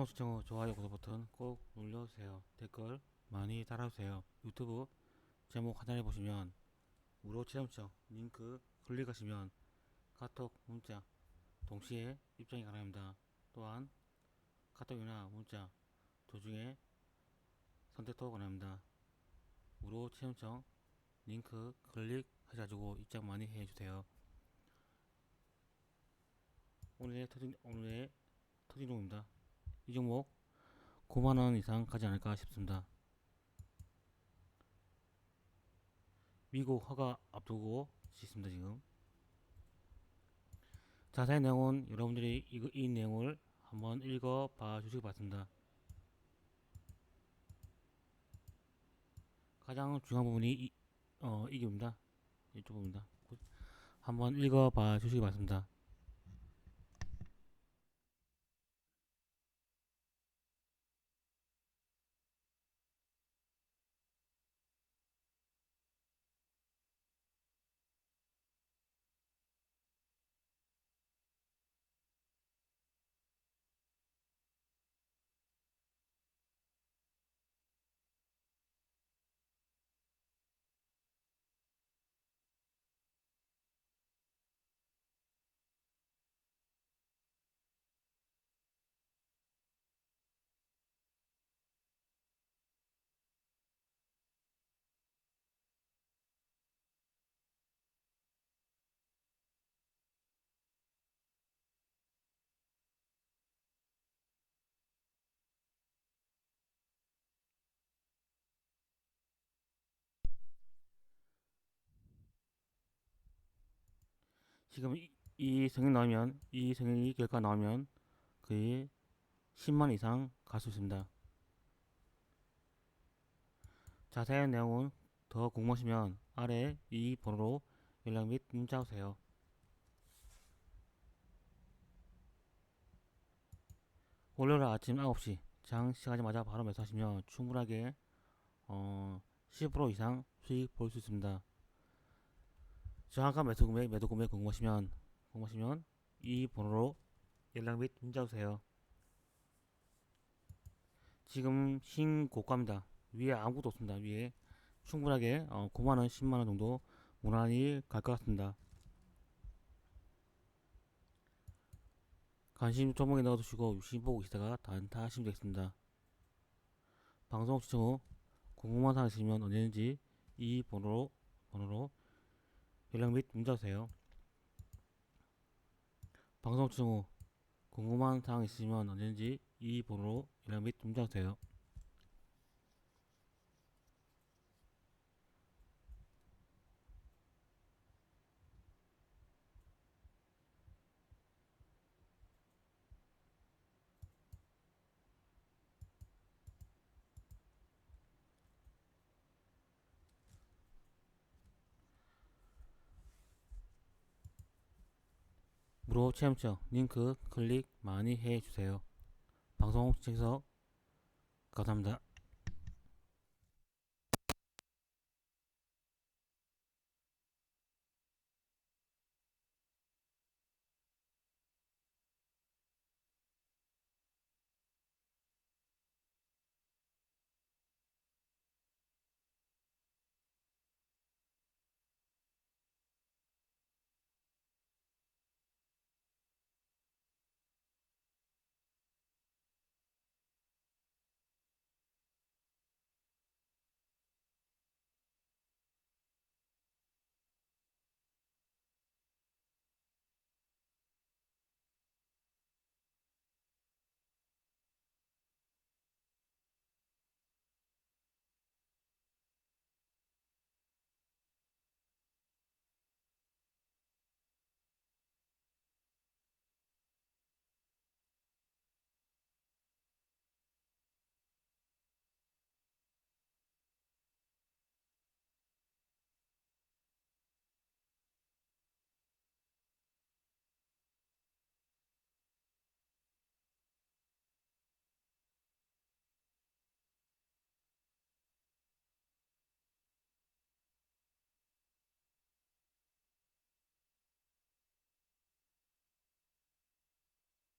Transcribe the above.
방송 시청 후 좋아요, 구독 버튼 꼭 눌러주세요. 댓글 많이 달아주세요. 유튜브 제목 하단에 보시면 무료 체험청 링크 클릭하시면 카톡, 문자 동시에 입장이 가능합니다. 또한 카톡이나 문자 두 중에 선택도 가능합니다. 무료 체험청 링크 클릭하셔가지고 입장 많이 해주세요. 오늘의 터진 오늘의 터진 종입니다. 이 종목 9만원 이상 가지 않을까 싶습니다. 미국 허가 앞두고 있습니다 지금. 자세한 내용은 여러분들이 이, 이 내용을 한번 읽어 봐 주시기 바랍니다. 가장 중요한 부분이 이, 어, 이깁니다. 이쪽 부분입니다. 한번 읽어 봐 주시기 바랍니다. 지금 이, 이 성형 나오면 이 성형이 결과 나오면 거의 10만 이상 갈 수 있습니다. 자세한 내용은 더 궁금하시면 아래 이 번호로 연락 및 문자 주세요. 월요일 아침 9시 장 시작하자마자 바로 매수하시면 충분하게 어, 10% 이상 수익 볼 수 있습니다. 정확한 매수 금액, 매도 금액 궁금하시면 궁금하시면 이 번호로 연락 및 문자 주세요. 지금 신고가입니다. 위에 아무것도 없습니다. 위에 충분하게 어, 9만 원, 10만 원 정도 무난히 갈 것 같습니다. 관심 종목에 넣어두시고 유심 보고 계시다가 단타 하시면 되겠습니다. 방송 시청 후 궁금한 사항 있으시면 언제든지 이 번호로 번호로 연락 및 문자 주세요. 방송 시청 후 궁금한 사항 있으시면 언제든지 이 번호로 연락 및 문자 주세요. 무료 체험 청 링크 클릭 많이 해주세요. 방송 시청해서 감사합니다.